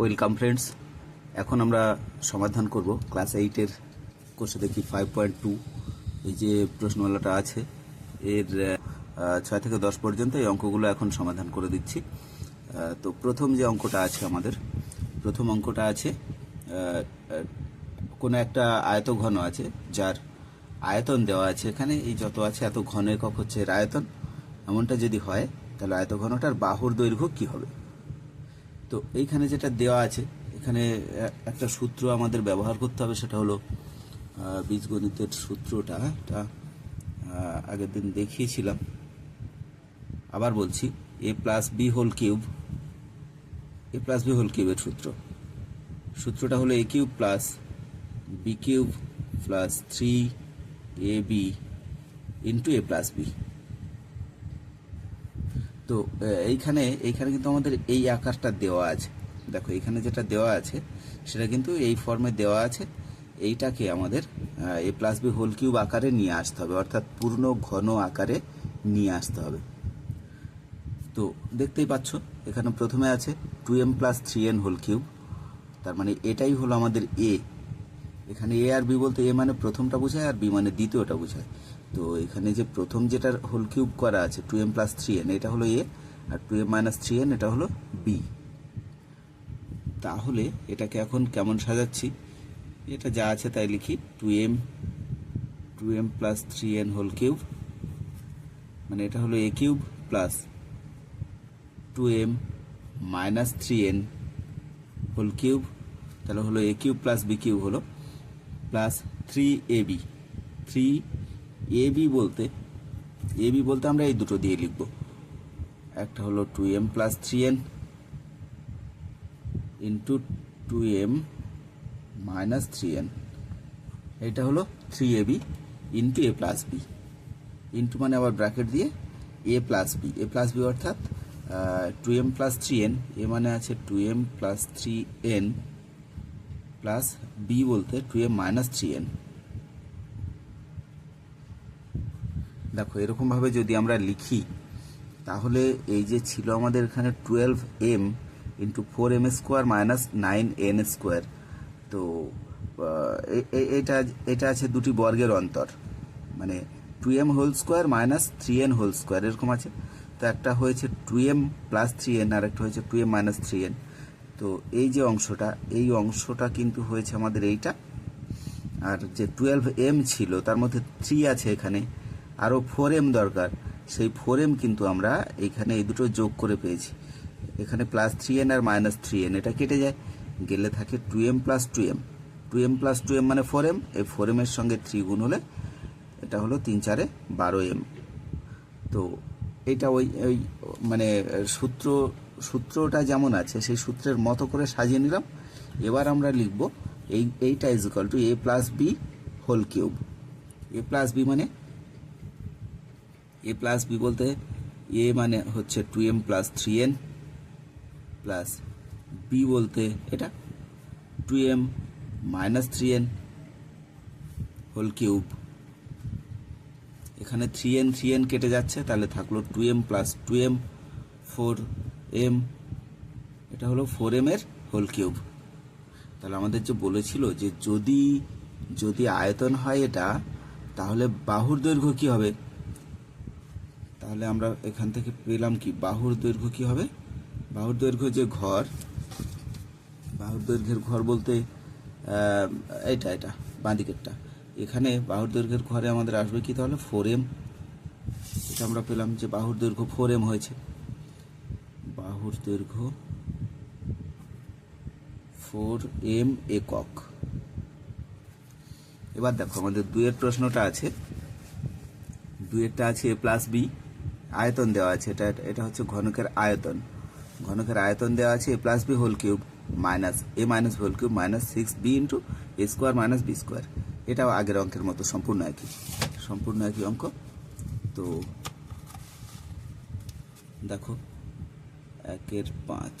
Welcome friends এখন আমরা সমাধান করব ক্লাস এইটের কোর্সে দেখি ফাইভ পয়েন্ট টু এই যে প্রশ্নমালাটা আছে, এর ছয় থেকে দশ পর্যন্ত এই অঙ্কগুলো এখন সমাধান করে দিচ্ছি। তো প্রথম যে অঙ্কটা আছে আমাদের, প্রথম অঙ্কটা আছে কোনো একটা আয়ত ঘন আছে, যার আয়তন দেওয়া আছে এখানে, এই যত আছে এত ঘন একক হচ্ছে এর আয়তন। এমনটা যদি হয়, তাহলে আয়ত ঘনটার বাহুর দৈর্ঘ্য কি হবে? তো এইখানে যেটা দেওয়া আছে, এখানে একটা সূত্র আমাদের ব্যবহার করতে হবে, সেটা হলো বীজগণিতের সূত্রটা, এটা আগের দিন দেখিয়েছিলাম। আবার বলছি A plus B whole cube A plus B whole কিউবের সূত্র। সূত্রটা হলো A cube plus B cube plus three A B into A plus B তো এইখানে এইখানে কিন্তু আমাদের এই আকারটা দেওয়া আছে। দেখো এখানে যেটা দেওয়া আছে, সেটা কিন্তু এই ফর্মে দেওয়া আছে। এইটাকে আমাদের A plus B whole cube আকারে নিয়ে আসতে হবে, অর্থাৎ পূর্ণ ঘন আকারে নিয়ে আসতে হবে। তো, দেখতেই পাচ্ছ, এখানে প্রথমে আছে two M plus three N whole cube তার মানে এটাই হলো আমাদের এ এখানে এ আর বি বলতে এ মানে প্রথমটা বোঝায় আর বি মানে দ্বিতীয়টা বোঝায়। তো এখানে যে প্রথম যেটা হোল কিউব করা আছে two M plus three N এটা হলো A R two M minus three N এটা হলো বি তাহলে এটাকে এখন কেমন সাজাচ্ছি? এটা যা আছে তাই লিখি two M two M plus three N whole cube মানে এটা হলো A cube plus two M minus three N whole cube তাহলে হলো A cube plus B cube হলো plus three A B three A B বলতে A B বলতে আমরা এই দুটো দিয়ে লিখব। একটা হলো two M plus three N into two M minus three N এটা হলো three A B into A plus B into মানে আবার ব্র্যাকেট দিয়ে A plus B A plus B অর্থাৎ two M plus three N A মানে আছে two M plus three N plus B বলতে two M minus three N দেখো, এরকমভাবে যদি আমরা লিখি, তাহলে এই যে ছিল আমাদের এখানে twelve M into four M square minus nine N square তো এটা এটা আছে দুটি বর্গের অন্তর। মানে two M whole square minus three N whole square এরকম আছে। তো একটা হয়েছে two M plus three N আর একটা হয়েছে two M minus three N তো এই যে অংশটা, এই অংশটা কিন্তু হয়েছে আমাদের এইটা। আর যে টুয়েলভ এম ছিল, তার মধ্যে থ্রি আছে এখানে। আরও ফোর এম দরকার। সেই ফোর এম কিন্তু আমরা এখানে এই দুটো যোগ করে পেয়েছি। এখানে প্লাস থ্রি এন আর মাইনাস থ্রি এন এটা কেটে যায়। গেলে থাকে two M plus two M two M plus two M মানে ফোর এম এই ফোর সঙ্গে থ্রি গুণ হলে এটা হলো তিন চারে বারো এম তো এটা ওই ওই মানে সূত্র, সূত্রটা যেমন আছে, সেই সূত্রের মতো করে সাজিয়ে নিলাম। এবার আমরা লিখব এই, এইটা is equal to A plus B whole cube A plus B মানে এ প্লাস বি বলতে এ মানে হচ্ছে two M plus three N plus B বলতে এটা two M minus three N whole cube এখানে থ্রি এন থ্রি এন কেটে যাচ্ছে, তাহলে থাকল two M plus two M four M এটা হলো ফোর এম এর হোল কিউব তাহলে আমাদের যে বলেছিল যে যদি যদি আয়তন হয় এটা, তাহলে বাহুর দৈর্ঘ্য কি হবে? তাহলে আমরা এখান থেকে পেলাম কি? বাহুর দৈর্ঘ্য কি হবে? বাহুর দৈর্ঘ্য যে ঘর, বাহুর দৈর্ঘ্যের ঘর বলতে এটা এটা বাঁদিকেরটা। এখানে বাহুর দৈর্ঘ্যের ঘরে আমাদের আসবে কি তাহলে? ফোর এম এটা আমরা পেলাম যে বাহুর দৈর্ঘ্য ফোর এম হয়েছে। বাহুর দৈর্ঘ্য ফোর এম একক। এবার দেখো, আমাদের দুয়ের প্রশ্নটা আছে। দুয়েরটা আছে এ প্লাস বি আয়তন দেওয়া আছে, এটা এটা হচ্ছে ঘনকের আয়তন। ঘনকের আয়তন দেওয়া আছে A plus B whole cube minus A minus whole cube minus six B into A square minus B square এটাও আগের অঙ্কের মতো সম্পূর্ণ একই সম্পূর্ণ একই অঙ্ক। তো দেখো, একের পাঁচ।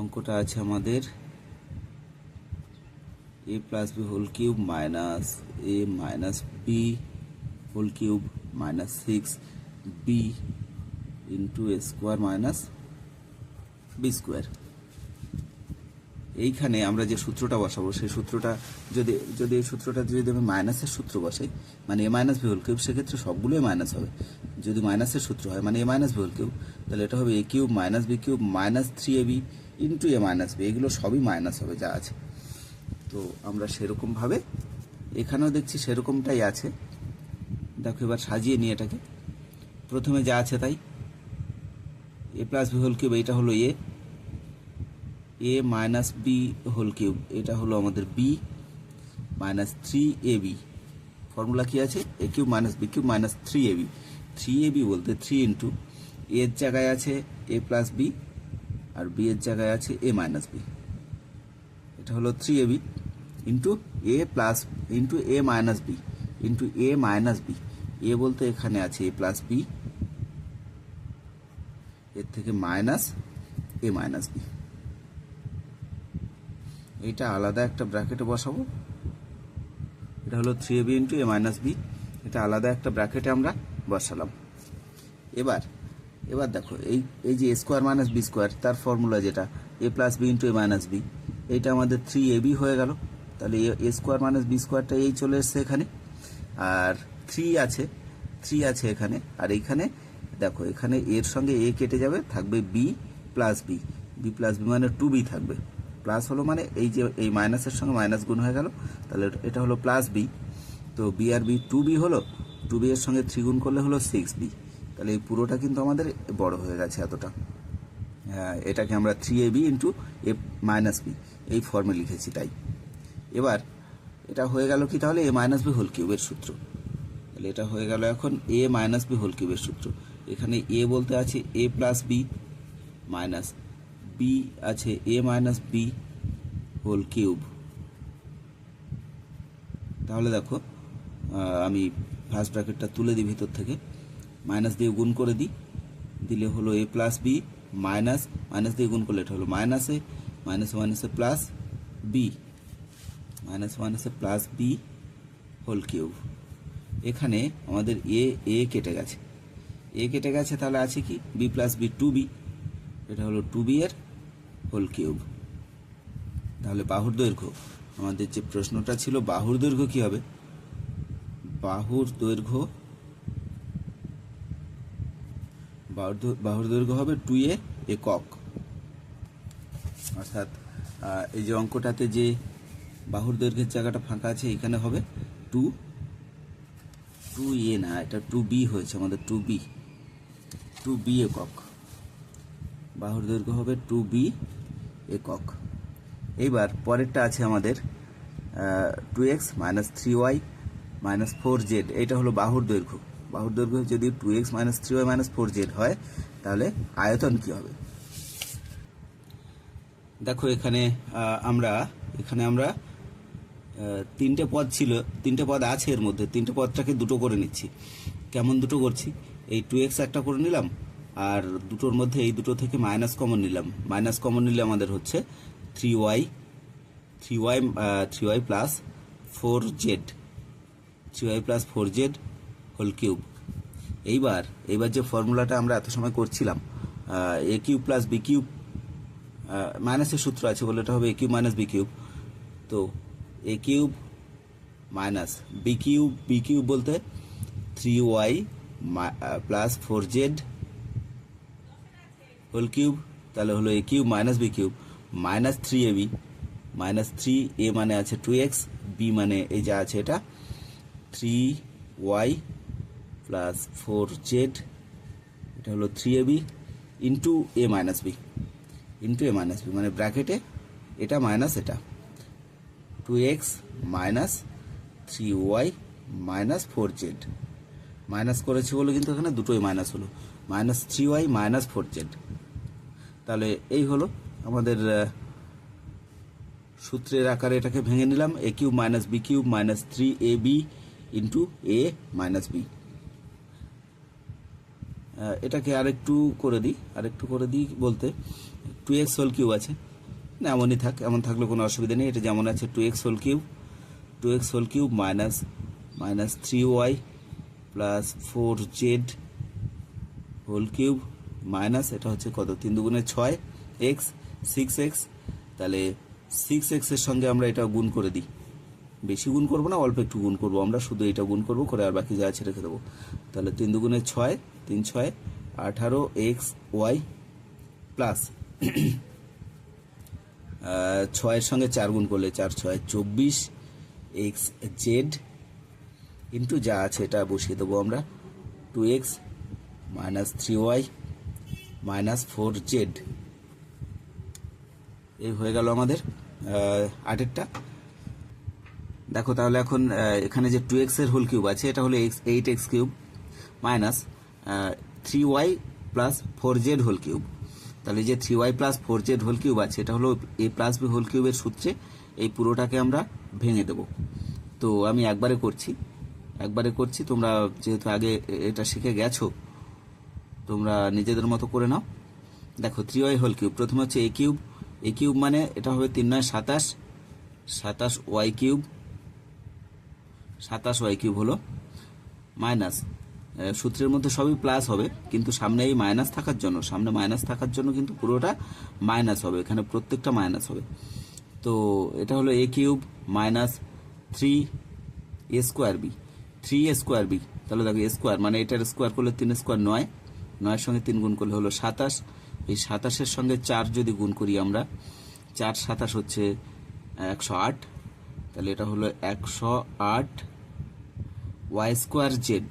অঙ্কটা আছে আমাদের A plus B whole cube minus A minus B whole cube minus six B into A square minus B square এইখানে আমরা যে সূত্রটা বসাবো, সেই সূত্রটা যদি যদি এই সূত্রটা যদি আমি মাইনাসের সূত্র বসাই মানে A minus B whole cube সেক্ষেত্রে সবগুলোই মাইনাস হবে। যদি মাইনাসের সূত্র হয় মানে A minus B whole cube তাহলে এটা হবে A cube minus B cube minus three A B into A minus B এগুলো সবই মাইনাস হবে, যা আছে। তো আমরা সেরকমভাবে, এখানেও দেখছি সেরকমটাই আছে। দেখো, এবার সাজিয়ে নিই এটাকে। প্রথমে যা আছে তাই। A plus B whole cube এইটা হলো A. A minus B whole cube এটা হলো আমাদের B minus three A B formula কি আছে? A cube minus B cube minus three A B three A B বলতে থ্রি ইন্টু এর জায়গায় আছে এ প্লাস বি আর বি এর জায়গায় আছে এ মাইনাস বি এটা হলো three A B into A plus into A minus B into A minus B A বলতে এখানে আছে এ প্লাস বি এর থেকে মাইনাস এ মাইনাস বি এইটা আলাদা একটা ব্র্যাকেটে বসাবো। এটা হলো three A B into A minus B এটা আলাদা একটা ব্র্যাকেটে আমরা বসালাম। এবার এবার দেখো, এই এই যে স্কোয়ার মাইনাস বি স্কোয়ার তার ফর্মুলা যেটা A plus B into A minus B এইটা আমাদের থ্রি এ বি হয়ে গেল। তাহলে এ স্কোয়ার মাইনাস বি স্কোয়ারটা এই চলে এসছে এখানে। আর থ্রি আছে থ্রি আছে এখানে। আর এইখানে দেখো এখানে এর সঙ্গে এ কেটে যাবে থাকবে B plus B B plus B মানে টু বি থাকবে। প্লাস হলো মানে এই যে এই মাইনাসের সঙ্গে মাইনাস গুণ হয়ে গেল তাহলে এটা হলো প্লাস বি তো বি আর বি টু বি হলো টু বি এর সঙ্গে থ্রি গুণ করলে হলো সিক্স বি তাহলে এই পুরোটা কিন্তু আমাদের বড় হয়ে গেছে এতটা। হ্যাঁ, এটাকে আমরা three A B into A minus B এই ফর্মে লিখেছি তাই। এবার এটা হয়ে গেল কি তাহলে? এ মাইনাস বি হোল কিউবের সূত্র। তাহলে এটা হয়ে গেল এখন এ মাইনাস বি হোল কিউবের সূত্র। এখানে এ বলতে আছে A plus B minus B আছে A minus B whole cube তাহলে দেখো আমি ফার্স্ট ব্র্যাকেটটা তুলে দিই ভিতর থেকে। মাইনাস দিয়ে গুণ করে দিই। দিলে হলো A plus B minus minus দিয়ে গুণ করলে এটা হলো মাইনাস মাইনাস মাইনাসে প্লাস বি মাইনাস মাইনাসে প্লাস বি হোল কিউব এখানে আমাদের এ এ কেটে গেছে। এ কেটে গেছে তাহলে আছে কি? B plus B two B. এটা হলো টু বি এর হোল কিউব। তাহলে বাহুর দৈর্ঘ্য। আমাদের যে প্রশ্নটা ছিল, বাহুর দৈর্ঘ্য কি হবে? বাহুর দৈর্ঘ্য বাহুর দৈর্ঘ্য হবে টু এ একক। অর্থাৎ এই যে অঙ্কটাতে যে বাহুর দৈর্ঘ্যের জায়গাটা ফাঁকা আছে এখানে হবে টু টু এ না, এটা টু বি হয়েছে, আমাদের টু বি টু বি একক। বাহুর দৈর্ঘ্য হবে টু বি একক। এইবার পরেরটা আছে আমাদের two X minus three Y minus four Z এইটা হলো বাহুর দৈর্ঘ্য। বাহুর দৈর্ঘ্য যদি two X minus three Y minus four Z হয়, তাহলে আয়তন কি হবে? দেখো এখানে আমরা এখানে আমরা তিনটে পদ ছিল, তিনটে পদ আছে এর মধ্যে, তিনটে পদটাকে দুটো করে নিচ্ছি। কেমন দুটো করছি? এই টু এক্স একটা করে নিলাম, আর দুটোর মধ্যে এই দুটো থেকে মাইনাস কমন নিলাম। মাইনাস কমন নিলে আমাদের হচ্ছে three Y three Y three Y plus four Z three Y plus four Z whole cube এইবার এইবার যে ফর্মুলাটা আমরা এত সময় করছিলাম A cube plus B cube মাইনাসের সূত্র আছে বলে এটা হবে A cube minus B cube তো A cube minus B cube B cube বলতে three Y plus four Z whole cube তাহলে হলো A cube minus B cube minus three A B minus three A মানে আছে two x B মানে এই যা আছে এটা three Y plus four Z এটা হলো three A B into A minus B into A minus B মানে ব্র্যাকেটে এটা মাইনাস এটা। Two X minus three Y minus four Z minus করেছি বলে কিন্তু এখানে দুটোই মাইনাস হলো। Minus three Y minus four Z তাহলে এই হলো আমাদের সূত্রের আকারে এটাকে ভেঙে নিলাম। A cube minus B cube minus three A B into A minus B এটাকে আরেকটু করে দিই। আরেকটু করে দিই বলতে। টু এক্স হোল কিউব আছে। না, এমনই থাক, এমন থাকলে কোনো অসুবিধা নেই। এটা যেমন আছে two X whole cube two X whole cube minus minus three Y plus four Z whole cube minus এটা হচ্ছে কত? তিন দুগুণে ছয় এক্স সিক্স এক্স তাহলে সিক্স এক্সের সঙ্গে আমরা এটা গুণ করে দিই। বেশি গুণ করব না, অল্প একটু গুণ করব। আমরা শুধু এটা গুণ করব, করে আর বাকি যা আছে রেখে দেবো। তাহলে তিন দুগুণে ছয়, তিন ছয়, আঠারো এক্স ওয়াই প্লাস ছয়ের সঙ্গে চার গুণ করলে চার ছয়, চব্বিশ এক্স জেড ইন্টু যা আছে এটা বসিয়ে দেবো আমরা two X minus three Y minus four Z. এই হয়ে গেল আমাদের আটেরটা। দেখো তাহলে এখন এখানে যে টু এক্সের হোল কিউব আছে, এটা হলো X eight X cube minus three Y plus four Z whole cube তাহলে যে three Y plus four Z whole cube আছে, এটা হলো এ প্লাস বি হোল কিউবের সূত্রে এই পুরোটাকে আমরা ভেঙে দেব। তো আমি একবারে করছি একবারে করছি, তোমরা যেহেতু আগে এটা শিখে গেছো, তোমরা নিজেদের মতো করে নাও। দেখো থ্রি ওয়াই হোল কিউব প্রথমে হচ্ছে এ কিউব এ কিউব মানে এটা হবে তিন নয় সাতাশ সাতাশ ওয়াই কিউব সাতাশ ওয়াই কিউব হলো মাইনাস সূত্রের মধ্যে সবই প্লাস হবে, কিন্তু সামনে এই মাইনাস থাকার জন্য, সামনে মাইনাস থাকার জন্য কিন্তু পুরোটা মাইনাস হবে, এখানে প্রত্যেকটা মাইনাস হবে। তো এটা হলো A cube minus three A square B three A square B তাহলে দেখো এ স্কোয়ার মানে এটার স্কোয়ার করলে তিন স্কোয়ার নয়, নয়ের সঙ্গে তিন গুণ করলে হলো সাতাশ, এই সাতাশের সঙ্গে চার যদি গুণ করি আমরা, চার সাতাশ হচ্ছে একশো আট, তাহলে এটা হলো একশো আট Y square Z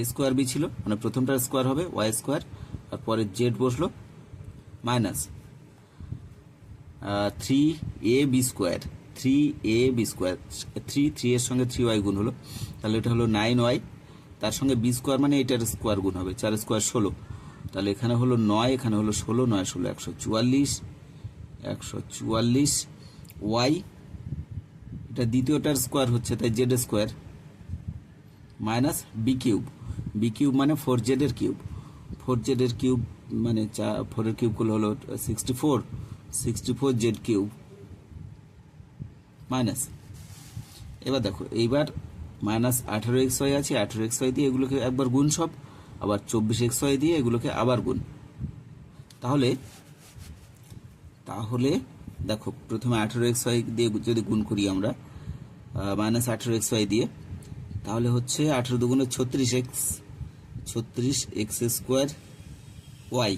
A square B ছিল মানে প্রথমটার স্কোয়ার হবে ওয়াই স্কোয়ার আর পরে জেড বসল minus three A B square three A B square three three এর সঙ্গে থ্রি ওয়াই গুণ হলো, তাহলে এটা হলো নাইন ওয়াই তার সঙ্গে বি স্কোয়ার মানে এটার স্কোয়ার গুণ হবে, চার স্কোয়ার ষোলো, তাহলে এখানে হলো নয়, এখানে হলো ষোলো, নয়, ষোলো, একশো চুয়াল্লিশ একশো চুয়াল্লিশ ওয়াই এটা দ্বিতীয়টার স্কোয়ার হচ্ছে, তাই Z square minus B cube B cube মানে ফোর জেডের কিউব ফোর জেডের কিউব মানে চা ফোরের কিউব করলে হলো sixty four sixty four Z cube minus এবার দেখো, এইবার মাইনাস আঠারো এক্স ওয়াই আছে, আঠারো এক্স ওয়াই দিয়ে এগুলোকে একবার গুণ সব, আবার চব্বিশ এক্স ওয়াই দিয়ে এগুলোকে আবার গুণ। তাহলে তাহলে দেখো, প্রথমে আঠেরো এক্স ওয়াই দিয়ে যদি গুণ করি আমরা মাইনাস আঠেরো এক্স ওয়াই দিয়ে তাহলে হচ্ছে আঠেরো দুগুণে ছত্রিশ এক্স ছত্রিশ এক্স স্কোয়ার ওয়াই।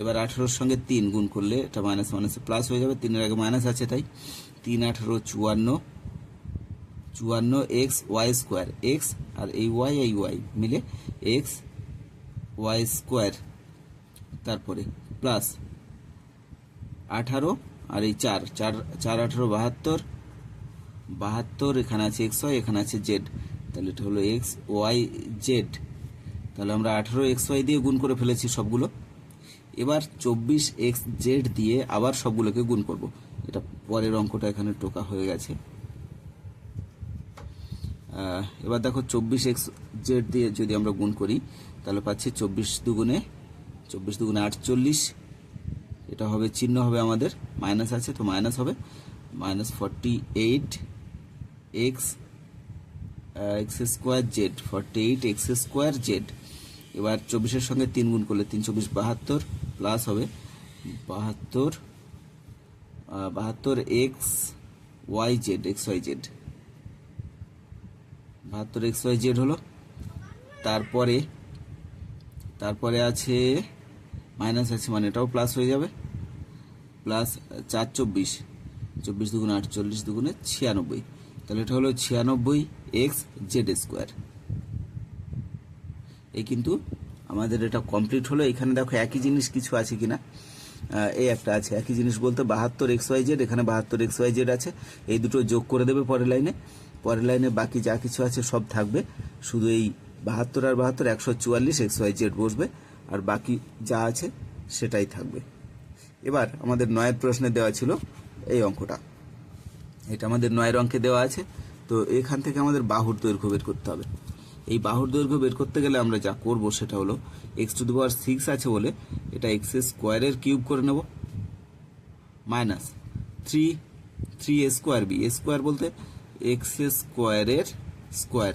এবার আঠেরোর সঙ্গে তিন গুণ করলে এটা মাইনাস মাইনাসে প্লাস হয়ে যাবে, তিনের আগে মাইনাস আছে তাই তিন আঠেরো চুয়ান্ন চুয়ান্ন এক্স ওয়াই স্কোয়ার, এক্স আর এই ওয়াই এই ওয়াই মিলে এক্স ওয়াই স্কোয়ার। তারপরে প্লাস আঠারো আর এই চার চার চার আঠারো বাহাত্তর বাহাত্তর, এখানে আছে এক্স ওয়াই এখানে আছে জেড তাহলে এটা হলো এক্স ওয়াই জেড তাহলে আমরা আঠারো এক্স ওয়াই দিয়ে গুণ করে ফেলেছি সবগুলো। এবার চব্বিশ এক্স জেড দিয়ে আবার সবগুলোকে গুণ করব। এটা পরের অঙ্কটা এখানে টোকা হয়ে গেছে। এবার দেখো চব্বিশ এক্স জেড দিয়ে যদি আমরা গুণ করি, তাহলে পাচ্ছি চব্বিশ দুগুণে চব্বিশ দুগুণে আটচল্লিশ। এটা হবে, চিহ্ন হবে আমাদের। মাইনাস আছে, তো মাইনাস হবে। Minus forty eight. X X square Z forty eight X square Z এবার চব্বিশের সঙ্গে তিন গুণ করলে তিন চব্বিশ বাহাত্তর প্লাস হবে বাহাত্তর বাহাত্তর X Y Z X Y Z বাহাত্তর এক্স ওয়াই জেড হলো, তারপরে তারপরে আছে মাইনাস আছে মানে এটাও প্লাস হয়ে যাবে প্লাস চার চব্বিশ চব্বিশ দুগুণে আটচল্লিশ দুগুণে ছিয়ানব্বই। তাহলে এটা হলো ছিয়ানব্বই এক্স জেড স্কোয়ার। এই কিন্তু আমাদের এটা কমপ্লিট হলো। এখানে দেখো একই জিনিস কিছু আছে কিনা। এই একটা আছে। একই জিনিস বলতে বাহাত্তর এক্স ওয়াই জেড, এখানে বাহাত্তর এক্স ওয়াই জেড আছে। এই দুটো যোগ করে দেবে পরের লাইনে। পরের লাইনে বাকি যা কিছু আছে সব থাকবে। শুধু এই বাহাত্তর আর বাহাত্তর, একশো চুয়াল্লিশ এক্স ওয়াই জেড বসবে। আর বাকি যা আছে সেটাই থাকবে। এবার আমাদের নয়ের প্রশ্নে দেওয়া ছিল এই অঙ্কটা। এটা আমাদের নয়ের অঙ্কে দেওয়া আছে। তো এখান থেকে আমাদের বাহুর দৈর্ঘ্য বের করতে হবে। এই বাহুর দৈর্ঘ্য বের করতে গেলে আমরা যা করব সেটা হলো X to the power six আছে বলে এটা এক্স স্কোয়ারের কিউব করে নেব। Minus three three A square B A square বলতে এক্স স্কোয়ারের স্কোয়ার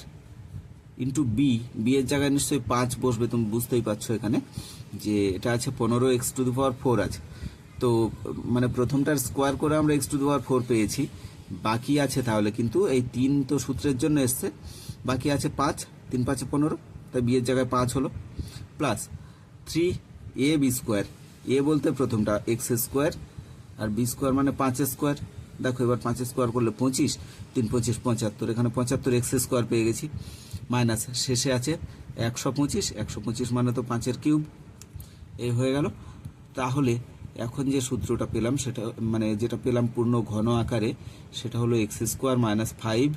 ইন্টু বি বি এর জায়গায় নিশ্চয়ই পাঁচ বসবে, তুমি বুঝতেই পারছ এখানে যে এটা আছে পনেরো X to the power four আছে। তো মানে প্রথমটার স্কোয়ার করে আমরা X to the power four পেয়েছি। বাকি আছে তাহলে কিন্তু এই তিন তো সূত্রের জন্য এসছে। বাকি আছে পাঁচ, তিন পাঁচে পনেরো, তাই বিয়ের জায়গায় পাঁচ হলো। Plus three A B square, A বলতে প্রথমটা এক্স স্কোয়ার আর বি স্কোয়ার মানে পাঁচ স্কোয়ার। দেখো এবার পাঁচ স্কোয়ার করলে পঁচিশ, তিন পঁচিশ পঁচাত্তর, এখানে পঁচাত্তর এক্স স্কোয়ার পেয়ে গেছি। মাইনাস শেষে আছে একশো পঁচিশ একশো পঁচিশ মানে তো পাঁচের কিউব। এই হয়ে গেল। তাহলে এখন যে সূত্রটা পেলাম, সেটা মানে যেটা পেলাম পূর্ণ ঘন আকারে, সেটা হলো X square minus five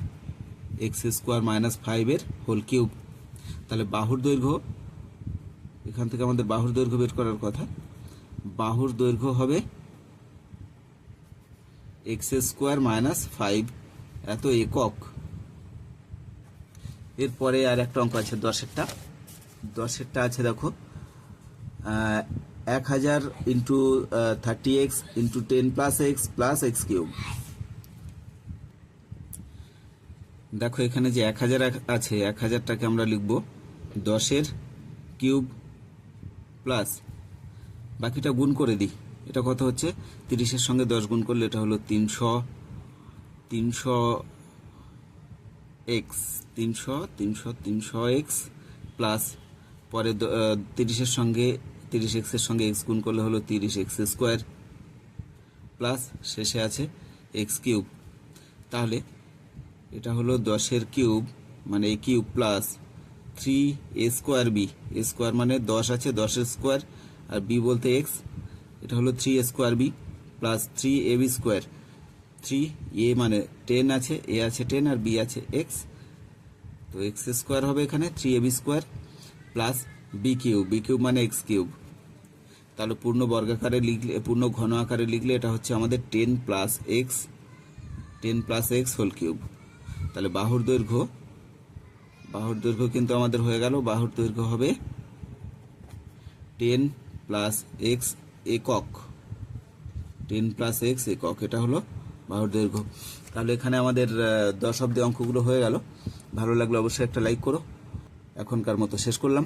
X square minus ফাইভের হোল কিউব তাহলে বাহুর দৈর্ঘ্য, এখান থেকে আমাদের বাহুর দৈর্ঘ্য বের করার কথা। বাহুর দৈর্ঘ্য হবে এক্স স্কোয়ার মাইনাস ফাইভ এত একক। এরপরে আর একটা অঙ্ক আছে দশেরটা। দশেরটা আছে দেখো এক হাজার into thirty X into ten plus X plus X cube দেখো, এখানে যে এক হাজার আছে, এক হাজারটাকে আমরা লিখব দশের কিউব প্লাস বাকিটা গুণ করে দিই। এটা কত হচ্ছে? তিরিশের সঙ্গে দশ গুণ করলে এটা হলো তিনশো তিনশো এক্স তিনশো তিনশো তিনশো এক্স প্লাস পরে তিরিশের সঙ্গে তিরিশ এক্সের সঙ্গে এক্স গুণ করলে হলো তিরিশ এক্স স্কোয়ার। প্লাস শেষে আছে এক্স কিউব। তাহলে এটা হলো দশের কিউব মানে A cube plus three A square B. A square মানে দশ আছে, দশের স্কোয়ার। আর বি বলতে এক্স, এটা হলো three A square B plus three A B square. Three A মানে টেন আছে, এ আছে টেন আর বি আছে এক্স। তো এক্স স্কোয়ার হবে এখানে three A B square plus B cube. B cube মানে এক্স কিউব। তাহলে পূর্ণ বর্গাকারে লিখলে, পূর্ণ ঘন আকারে লিখলে এটা হচ্ছে আমাদের ten plus X, ten plus X whole cube. তাহলে বাহুর দৈর্ঘ্য বাহুর দৈর্ঘ্য কিন্তু আমাদের হয়ে গেল, বাহুর দৈর্ঘ্য হবে টেন প্লাস এক্স একক, টেন প্লাস এক্স একক, এটা হলো বাহুর দৈর্ঘ্য। তাহলে এখানে আমাদের দশ অব্দি অঙ্কগুলো হয়ে গেল। ভালো লাগলে অবশ্যই একটা লাইক করো। এখনকার মতো শেষ করলাম।